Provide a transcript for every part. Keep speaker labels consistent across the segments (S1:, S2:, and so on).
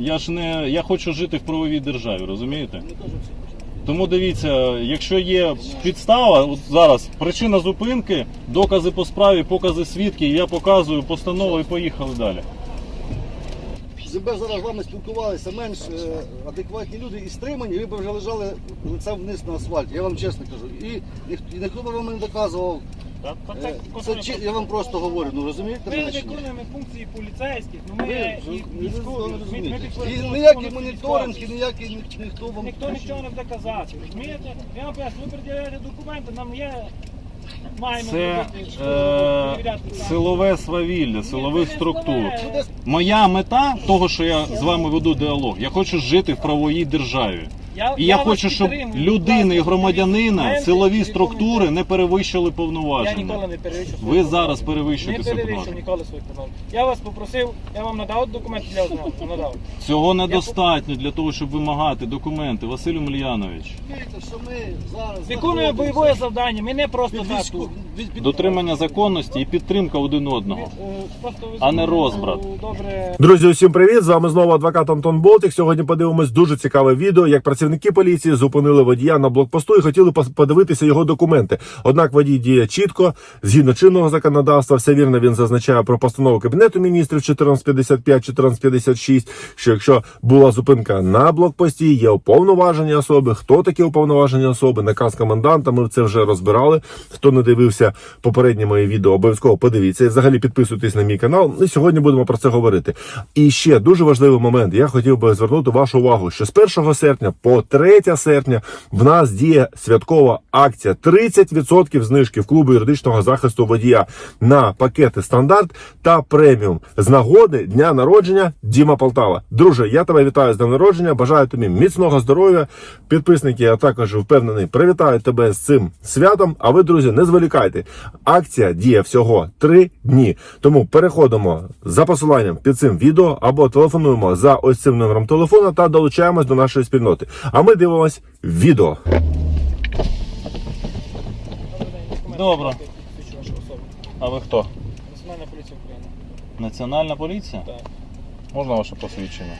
S1: Я ж не я хочу жити в правовій державі, розумієте? Тому дивіться, якщо є підстава, от зараз причина зупинки, докази по справі, покази свідків, я показую постанову і поїхали далі.
S2: Якби зараз з вами спілкувалися менш е, адекватні люди і стримані, ви б вже лежали лицем вниз на асфальті. Я вам чесно кажу. І ніхто, і ніхто б вам не доказував. Е, Це
S3: контроль-
S2: чи- я вам просто говорю, ну розумієте?
S3: Ми
S2: мене чи ні?
S3: виконуємо функції поліцейських, ну ми
S2: Ви
S3: і
S2: не
S3: військові. Ми- ми
S2: розумієте. І ніякий моніторинг, і ніякий ні- ніхто вам
S3: Ніхто нічого не буде казати. Розумієте? Я вам поясню, ви пред'являєте документи, нам є. Маємо
S1: Це
S3: зробити, що
S1: е,
S3: перевіряти
S1: силове свавілля, силових структур. Моя мета того, що я з вами веду діалог, я хочу жити в правовій державі. І я
S3: вас
S1: хочу, щоб
S3: підтримую.
S1: людини і
S3: ласка,
S1: громадянина силові структури не перевищили
S3: Я
S1: повноваження.
S3: ніколи не перевищу свої
S1: Ви
S3: повноваження.
S1: зараз перевищуєте
S3: Не
S1: свої
S3: перевищу
S1: повноваження.
S3: ніколи свої повноваження. Я вас попросив, я вам надав документи для ознайомлення. Надав.
S1: Цього недостатньо для того, щоб вимагати документи. Василь Омельянович.
S2: Розумієте, що ми зараз
S3: Виконуємо бойове завдання, ми не просто так тут.
S1: Дотримання законності і підтримка один одного.
S3: Е, просто ви
S1: А не розбрат.
S3: Добре.
S4: Друзі, усім привіт! З вами знову адвокат Антон Болтик. Сьогодні подивимось дуже цікаве відео, як працівники поліції зупинили водія на блокпосту і хотіли подивитися його документи. Однак водій діє чітко, згідно чинного законодавства, все вірно він зазначає про постанову кабінету міністрів 1455-1456, що якщо була зупинка на блокпості, є уповноважені особи. Хто такі уповноважені особи? Наказ коменданта. Ми це вже розбирали. Хто не дивився попередні мої відео, обов'язково подивіться. І взагалі підписуйтесь на мій канал. І сьогодні будемо про це говорити. І ще дуже важливий момент. Я хотів би звернути вашу увагу, що з 1 серпня по 3 серпня в нас діє святкова акція 30% знижки в клубу юридичного захисту водія на пакети стандарт та преміум з нагоди дня народження Діма Полтава. Друже, я тебе вітаю з днем народження. Бажаю тобі міцного здоров'я. Підписники, я також впевнений, привітаю тебе з цим святом. А ви, друзі, не зволікайте. Акція діє всього 3 дні. Тому переходимо за посиланням під цим відео або телефонуємо за ось цим номером телефона та долучаємось до нашої спільноти. А ми дивимось відео.
S3: Особу.
S1: А ви хто?
S3: Національна поліція України.
S1: Національна поліція?
S3: Так.
S1: Можна ваше посвідчення?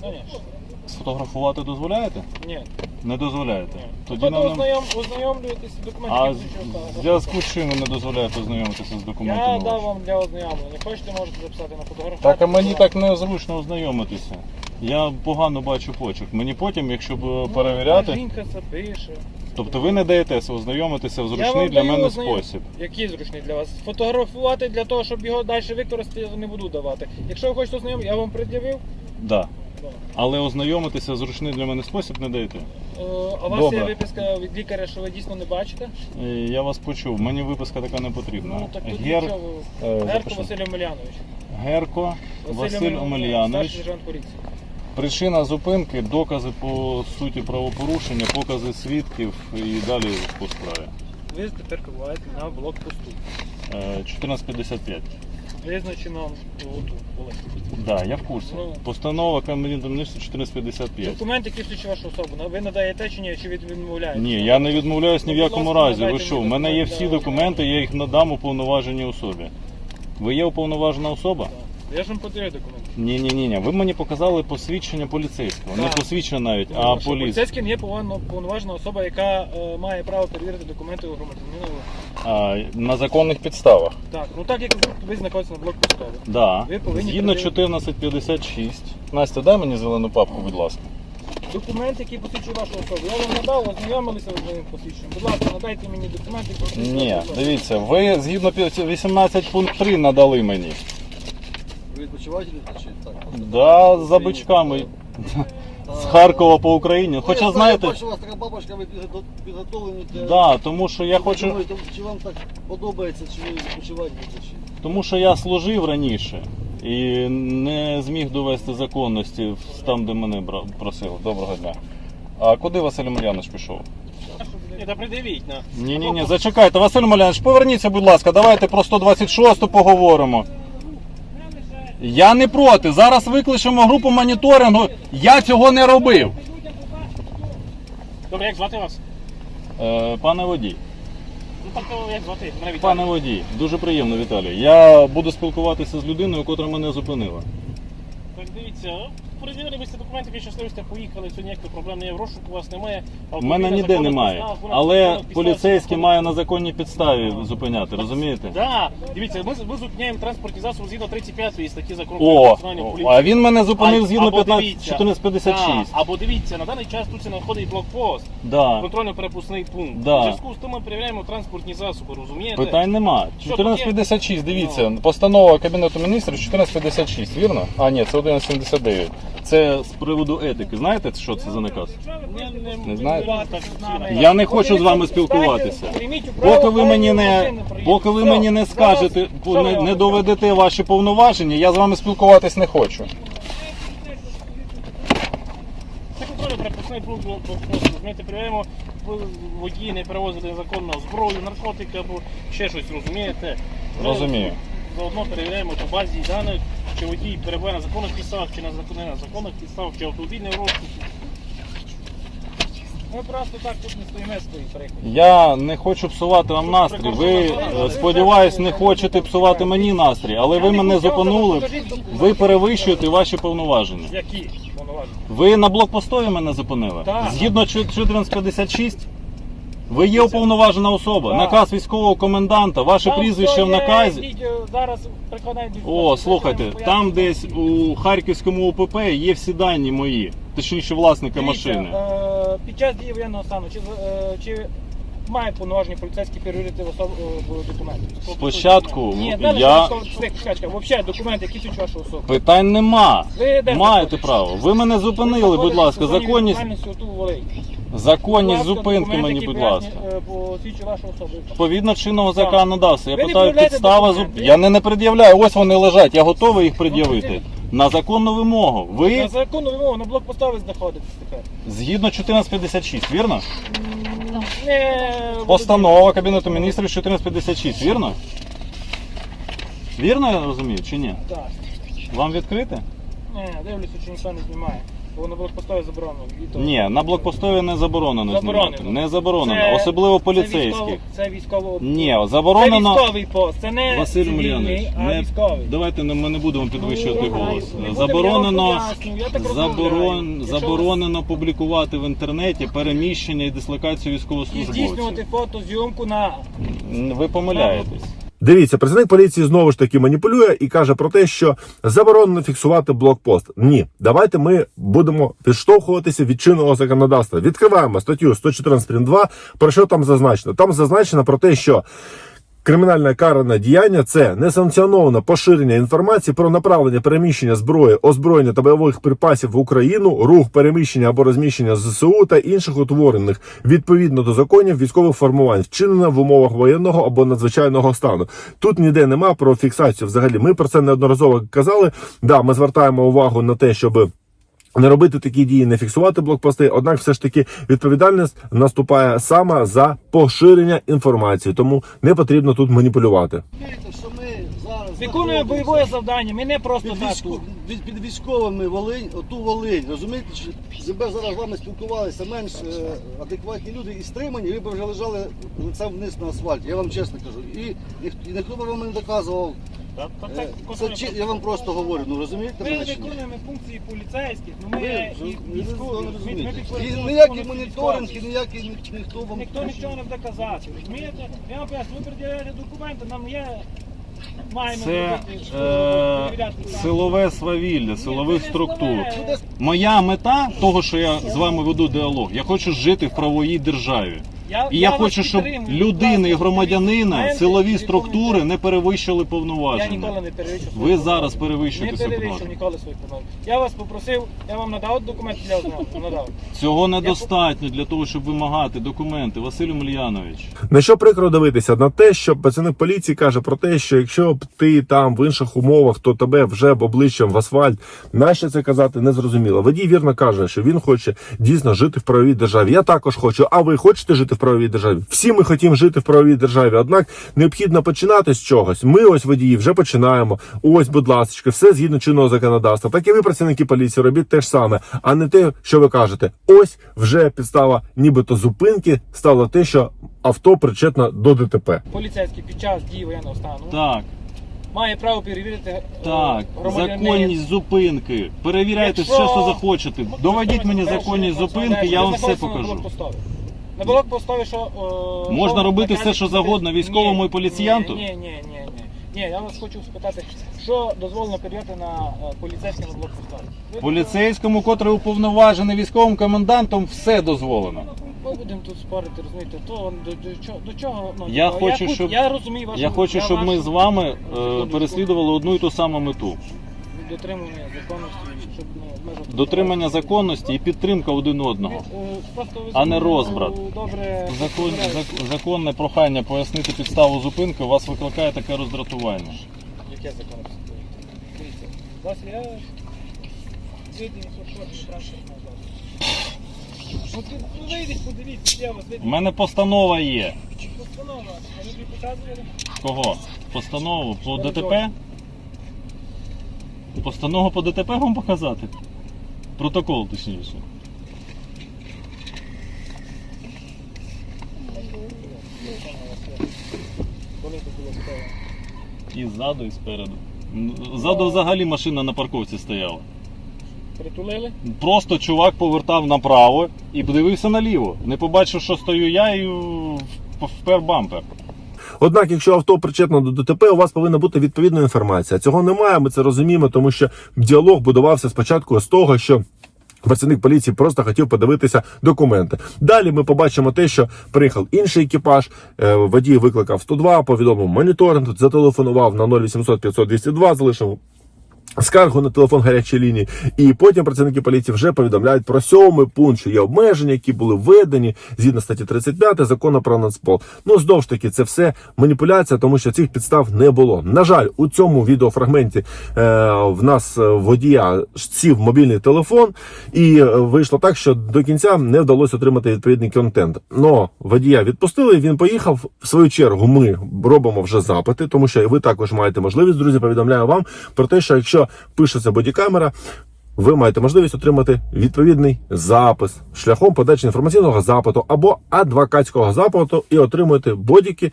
S3: Конечно.
S1: Сфотографувати дозволяєте?
S3: Ні.
S1: Не дозволяєте.
S3: Ні.
S1: Тоді
S3: Тоді
S1: нам...
S3: ознайом, ознайомлюєтесь з документами.
S1: А з- в зв'язку з чим ви не дозволяєте ознайомитися з
S3: Я
S1: документами?
S3: дав
S1: вашими?
S3: вам для ознайомлення. Хочете, можете записати на фотографію.
S1: Так, а мені так незручно ознайомитися. Я погано бачу почерк. Мені потім, якщо б перевіряти,
S3: Жінка це пише.
S1: тобто ви не даєтеся ознайомитися в
S3: Я
S1: зручний
S3: вам
S1: для
S3: даю
S1: мене
S3: ознайом-
S1: спосіб.
S3: Який зручний для вас? Фотографувати для того, щоб його далі використати, я не буду давати. Якщо ви хочете ознайомити, я вам пред'явив.
S1: Да.
S3: Да.
S1: Але ознайомитися в зручний для мене спосіб не даєте.
S3: Е, А у вас
S1: Добре.
S3: є виписка від лікаря, що ви дійсно не бачите?
S1: Е, Я вас почув, мені виписка така не потрібна.
S3: Ну так тут
S1: Гер...
S3: нічого.
S1: е,
S3: Герко. Василь Омелянович.
S1: Герко Василь Омельянович.
S3: старший сержант поліції.
S1: Причина зупинки, докази по суті правопорушення, покази свідків і далі по справі.
S3: Ви тепер перебуваєте на блокпосту.
S1: Е, 1455.
S3: Визначено отут, були.
S1: Да, я в курсі.
S3: Ну.
S1: Постанова міністрів 1455.
S3: Документ, який свідчить вашу особу, ви надаєте чи ні, чи відмовляєте?
S1: Ні, я не відмовляюсь ні в
S3: Ну,
S1: якому
S3: ласка,
S1: разі. Ви
S3: надайте
S1: що? У
S3: мені
S1: мене є
S3: документи.
S1: всі документи, я їх надам уповноваженій особі. Ви є уповноважена особа?
S3: Я ж вам подаю документи.
S1: Ні, ні, ні, ні. Ви мені показали посвідчення поліцейського. Не
S3: Так.
S1: посвідчення навіть,
S3: Ну,
S1: а
S3: що
S1: поліс.
S3: Поліцейським є повинна- повноважена особа, яка е, має право перевірити документи у громадянина.
S1: А, на законних підставах.
S3: Так, ну так як ви знаходитесь на блокпосту.
S1: Да.
S3: Ви повинні
S1: Згідно
S3: придивити-
S1: 1456. Настя, дай мені зелену папку, будь ласка.
S3: Документ, який посвідчує вашу особу. Я вам надав, ознайомилися з моїм посвідченням. Будь ласка, надайте мені документи, які посвідчують
S1: Ні,
S3: вашу особу.
S1: дивіться, ви згідно 18 пункт 3 надали мені.
S2: Ви відпочиваєте чи так?
S1: Да, за бичками. З Харкова по Україні. Хоча
S2: я
S1: знаєте,
S2: бачу, у вас така бабушка, ви підго- підготовлені. для-
S1: да, тому що я хочу.
S2: Чи вам так подобається, чи ви відпочивати будете, чи?
S1: Тому що я служив раніше і не зміг довести законності там, де мене бра- просили. Доброго дня. А куди Василь Омелянович пішов?
S3: Ні, та придивіть на.
S1: Ні, ні, ні, зачекайте, Василь Омелянович, поверніться, будь ласка, давайте про 126 поговоримо. Я не проти. Зараз викличемо групу моніторингу. Я цього не робив.
S3: Добре, як звати вас?
S1: Е, пане водій,
S3: Ну так як звати? Мене Віталій.
S1: пане водій, дуже приємно, Віталій. Я буду спілкуватися з людиною, котра мене зупинила.
S3: Так дивіться, перевірили ви ці документи, ви щасливі сте поїхали, це ніяких проблем не є, в розшуку у вас немає.
S1: У мене ніде немає. Але поліцейський має на законній підставі зупиняти, розумієте?
S3: Да, дивіться, ми, ми зупиняємо транспортні засоби згідно 35 статті закону
S1: О,
S3: про національну поліцію.
S1: а він мене зупинив згідно
S3: Або
S1: 15
S3: дивіться,
S1: 1456.
S3: да, Або дивіться, на даний час тут це знаходить блокпост,
S1: Да.
S3: контрольно-перепускний пункт.
S1: Да.
S3: У зв'язку з тим ми перевіряємо транспортні засоби, розумієте?
S1: Питань нема.
S3: Що
S1: 1456, дивіться, постанова Кабінету міністрів 1456, вірно? А, ні, це 1179. Це з приводу етики. Знаєте, що це за наказ?
S3: Не,
S1: знаєте? Я не хочу з вами спілкуватися. Поки ви мені не поки ви мені не скажете, не, не доведете ваші повноваження, я з вами спілкуватись не хочу.
S3: Це контрольно перепускний пункт блокпосту. Розумієте, перевіряємо, водії не перевозили незаконно зброю, наркотики або ще щось, розумієте?
S1: Розумію.
S3: Заодно перевіряємо по базі даних, чи водій перебуває на законних підставах, чи на закон- не на законних підставах, чи автомобіль не розшуку. Ми просто так тут не стоїмо свої приклад.
S1: Я не хочу псувати вам настрій. Ви е, сподіваюсь, не хочете псувати мені настрій, але ви мене зупинили. Ви перевищуєте ваші повноваження.
S3: Які повноваження?
S1: Ви на блокпостові мене зупинили?
S3: Так.
S1: Згідно 1456? Ви є уповноважена особа.
S3: Так.
S1: Наказ військового коменданта, ваше
S3: Там
S1: прізвище в
S3: є,
S1: наказі.
S3: відео Зараз
S1: О, слухайте, там десь у Харківському ОПП є всі дані мої, точніше власника
S3: Дивіться,
S1: машини.
S3: е, Під час дії воєнного стану, чи, е, чи має повноважені поліцейські перевірити в особ... е, документи?
S1: Спочатку
S3: Ні,
S1: я-
S3: я... Взагалі, документи, які суть вашу особу.
S1: Питань нема.
S3: Ви де
S1: Маєте
S3: знаходитесь?
S1: право. Ви мене зупинили, будь ласка, законність, законність зупинки мені, будь ласка.
S3: Вашу особу.
S1: Відповідно чинного
S3: Так.
S1: законодавства. Я
S3: Ви не
S1: питаю
S3: пред'являєте
S1: підстава
S3: документи?
S1: Я не, не пред'являю, ось вони лежать, я готовий їх пред'явити. На законну вимогу.
S3: На законну вимогу на блокпоставі знаходитесь тепер.
S1: згідно 1456, вірно?
S3: Не...
S1: Постанова Кабінету міністрів 1456, вірно? Вірно я розумію чи ні?
S3: Так.
S1: Вам відкрити?
S3: Не, дивлюся, чи ніхто не знімає. Бо на блокпоставі заборонено. відео.
S1: Ні, на блокпостові не заборонено
S3: Заборонено.
S1: знімати. Не заборонено,
S3: Це-
S1: особливо
S3: Це військово- Це військово.
S1: Ні,
S3: Це
S1: заборонено.
S3: військовий пост, це не
S1: Василь
S3: цивільний,
S1: Мур'янович,
S3: а
S1: не,
S3: військовий.
S1: давайте не- ми не будемо підвищувати
S3: Ну,
S1: голос.
S3: не будемо,
S1: Заборонено,
S3: вам поясню, я так
S1: заборон.
S3: Якщо
S1: заборонено публікувати в інтернеті переміщення і дислокацію
S3: І
S1: військовослужбовців.
S3: здійснювати фотозйомку на
S1: Ви помиляєтесь.
S4: Дивіться, працівник поліції знову ж таки маніпулює і каже про те, що заборонено фіксувати блокпост. Ні, давайте ми будемо відштовхуватися від чинного законодавства. Відкриваємо статтю 114 прим. 2. Про що там зазначено? Там зазначено про те, що. Кримінальне каране діяння це несанкціоноване поширення інформації про направлення переміщення зброї, озброєння та бойових припасів в Україну, рух переміщення або розміщення ЗСУ та інших утворених відповідно до законів військових формувань, вчинено в умовах воєнного або надзвичайного стану. Тут ніде нема про фіксацію. Взагалі, ми про це неодноразово казали. Да, ми звертаємо увагу на те, щоб. Не робити такі дії, не фіксувати блокпости. Однак, все ж таки, відповідальність наступає саме за поширення інформації, тому не потрібно тут маніпулювати.
S2: Що ми
S3: виконуємо
S2: знаходимося
S3: бойове завдання. Ми не просто
S2: під,
S3: так
S2: військо...
S3: тут.
S2: під, під військовими Волинь, оту Волинь, розумієте, що якби зараз з вами спілкувалися менш е, адекватні люди і стримані, ви б вже лежали лицем вниз на асфальті, я вам чесно кажу. І, ніхто, і ніхто б вам не доказував.
S3: Так, так,
S2: Е,
S3: так,
S2: Це, чи- я вам просто говорю, ну розумієте
S3: Ми
S2: мене чи ні?
S3: виконуємо функції поліцейських, ну
S2: Ви
S3: ми
S2: ж-
S3: і
S2: ви
S3: військові.
S2: не
S3: Ми, ми
S2: розумієте. І ніякий моніторинг, і ніякий ні- ніхто вам
S3: Ніхто нічого не буде казати, розумієте? Я вам поясню, ви пред'являєте документи, нам є...
S1: Це е, силове свавілля, силових структур. Моя мета того, що я з вами веду діалог, я хочу жити в правовій державі. І я
S3: вас
S1: хочу, щоб
S3: підтримую.
S1: людини і
S3: ласка,
S1: громадянина силові структури не перевищили
S3: Я
S1: повноваження.
S3: ніколи не перевищу
S1: Ви
S3: повноваження.
S1: зараз перевищуєте
S3: Не
S1: свої
S3: перевищу
S1: повноваження.
S3: ніколи свої повноваження. Я вас попросив, я вам надав документи для ознайомлення? Надав.
S1: Цього недостатньо для того, щоб вимагати документи. Василь Мільянович.
S4: На що прикро дивитися на те, що працівник поліції каже про те, що якщо б ти там в інших умовах, то тебе вже б обличчям в асфальт. Нащо це казати не зрозуміло. Водій вірно каже, що він хоче дійсно жити в правовій державі. Я також хочу. А ви хочете жити в правовій державі? Всі ми хотімо жити в правовій державі. Однак необхідно починати з чогось. Ми ось водії вже починаємо. Ось, будь ласка, все згідно чинного законодавства. Так і ви, працівники поліції, робіть те ж саме, а не те, що ви кажете. Ось вже підстава, нібито зупинки стало те, що авто причетно до ДТП.
S3: Поліцейський під час дії воєнного стану
S1: Так.
S3: має право перевірити е,
S1: Так,
S3: громадянин.
S1: законність зупинки. Перевіряйте
S3: Якщо-
S1: все, що захочете. Доведіть мені законність зупинки, я вам все покажу.
S3: На блокпостові, що... е,
S1: Можна
S3: що
S1: робити все, що завгодно військовому і поліціянту?
S3: Ні, ні, ні, ні. ні. Ні, я вас хочу спитати, що дозволено перевіряти на е, поліцейському блокпостові? Ви-
S1: Поліцейському, котрий уповноважений військовим комендантом, все дозволено.
S3: Ми будемо тут спорити, розумієте, то до, до, чого, до чого ну,
S1: Я хочу,
S3: я,
S1: щоб-
S3: я розумію вашу
S1: Я хочу, щоб ми з вами е, переслідували одну і ту саму мету.
S3: Дотримання законності, щоб ну, обмежувати
S1: Дотримання законності і підтримка один одного.
S3: Е, просто ви
S1: А не розбрат.
S3: Добре
S1: Закон, зак- законне прохання пояснити підставу зупинки у вас викликає таке роздратування.
S3: Яке законне Дивіться, у вас є звідні сушотні транспортного засобу. Ну, ти- ну вийдіть, подивіться, я вас
S1: У мене постанова є.
S3: Постанова, а ви тобі показували?
S1: Кого? Постанову по ДТП? Постанову по ДТП вам показати? Протокол, точніше. І ззаду, і спереду. Ззаду взагалі машина на парковці стояла.
S3: Притулили?
S1: Просто чувак повертав направо і дивився наліво. Не побачив, що стою я і впер бампер.
S4: Однак, якщо авто причетно до ДТП, у вас повинна бути відповідна інформація. Цього немає, ми це розуміємо, тому що діалог будувався спочатку з того, що. Працівник поліції просто хотів подивитися документи. Далі ми побачимо те, що приїхав інший екіпаж. е, Водій викликав 102, повідомив моніторинг, зателефонував на 0800 500 202, залишив скаргу на телефон гарячої лінії. І потім працівники поліції вже повідомляють про сьомий пункт, що є обмеження, які були введені згідно статті 35 закону про нацпол. Ну знову ж таки, це все маніпуляція, тому що цих підстав не було. На жаль, у цьому відеофрагменті е, в нас е, водія сів мобільний телефон, і е, вийшло так, що до кінця не вдалося отримати відповідний контент. Но водія відпустили, він поїхав. В свою чергу ми робимо вже запити, тому що ви також маєте можливість, друзі. Повідомляю вам про те, що якщо пишеться бодікамера. Ви маєте можливість отримати відповідний запис шляхом подачі інформаційного запиту або адвокатського запиту і отримуєте бодіки,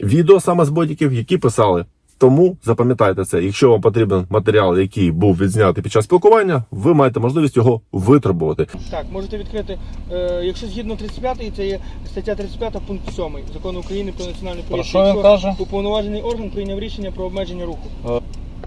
S4: відео саме з бодіків, які писали. Тому запам'ятайте це. Якщо вам потрібен матеріал, який був відзнятий під час спілкування, ви маєте можливість його витребувати.
S5: Так, можете відкрити, е, якщо згідно 35 це є стаття 35 пункт 7 закону України про національну поліцію.
S1: що він каже?
S5: Уповноважений орган прийняв рішення про обмеження руху.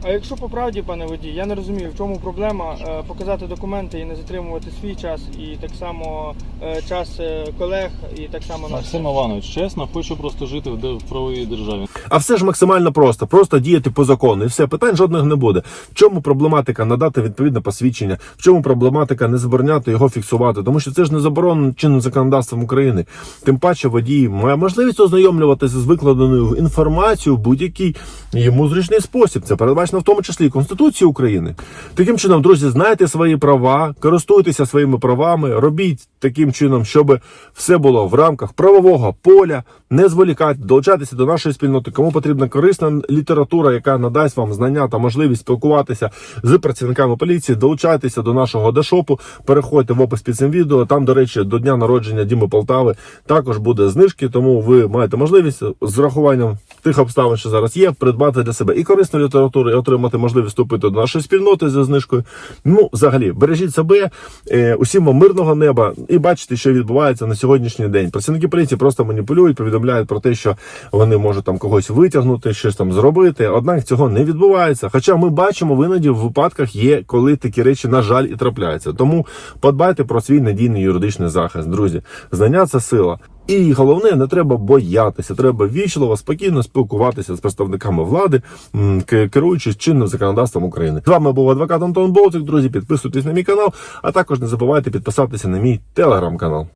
S5: А якщо по правді, пане водій, я не розумію, в чому проблема е, показати документи і не затримувати свій час, і так само е, час е, колег, і так само наш.
S1: Максим Іванович, чесно, хочу просто жити в, де- в правовій державі.
S4: А все ж максимально просто, просто діяти по закону, і все питань жодних не буде. В чому проблематика надати відповідне посвідчення? В чому проблематика не забороняти його фіксувати? Тому що це ж не заборонено чинним законодавством України. Тим паче водій має можливість ознайомлюватися з викладеною інформацією в будь-який йому зручний спосіб. Це передбачено в тому числі і Конституцією України. Таким чином, друзі, знайте свої права, користуйтеся своїми правами, робіть таким чином, щоб все було в рамках правового поля. Не зволікайте, долучайтеся до нашої спільноти. Кому потрібна корисна література, яка надасть вам знання та можливість спілкуватися з працівниками поліції, долучайтеся до нашого дешопу. Переходьте в опис під цим відео. Там, до речі, до дня народження Діми Полтави також буде знижки, тому ви маєте можливість з урахуванням тих обставин, що зараз є, придбати для себе і корисну літературу, і отримати можливість вступити до нашої спільноти зі знижкою. Ну, взагалі, бережіть себе, е, усім вам мирного неба і бачите, що відбувається на сьогоднішній день. Працівники поліції просто маніпулюють, повідомляють про те, що вони можуть там когось витягнути, щось там зробити. Однак цього не відбувається. Хоча ми бачимо, іноді в випадках є, коли такі речі, на жаль, і трапляються. Тому подбайте про свій надійний юридичний захист, друзі. Знання це сила. І головне, не треба боятися, треба вічливо, спокійно спілкуватися з представниками влади, керуючись чинним законодавством України. З вами був адвокат Антон Болтик. Друзі, підписуйтесь на мій канал, а також не забувайте підписатися на мій телеграм-канал.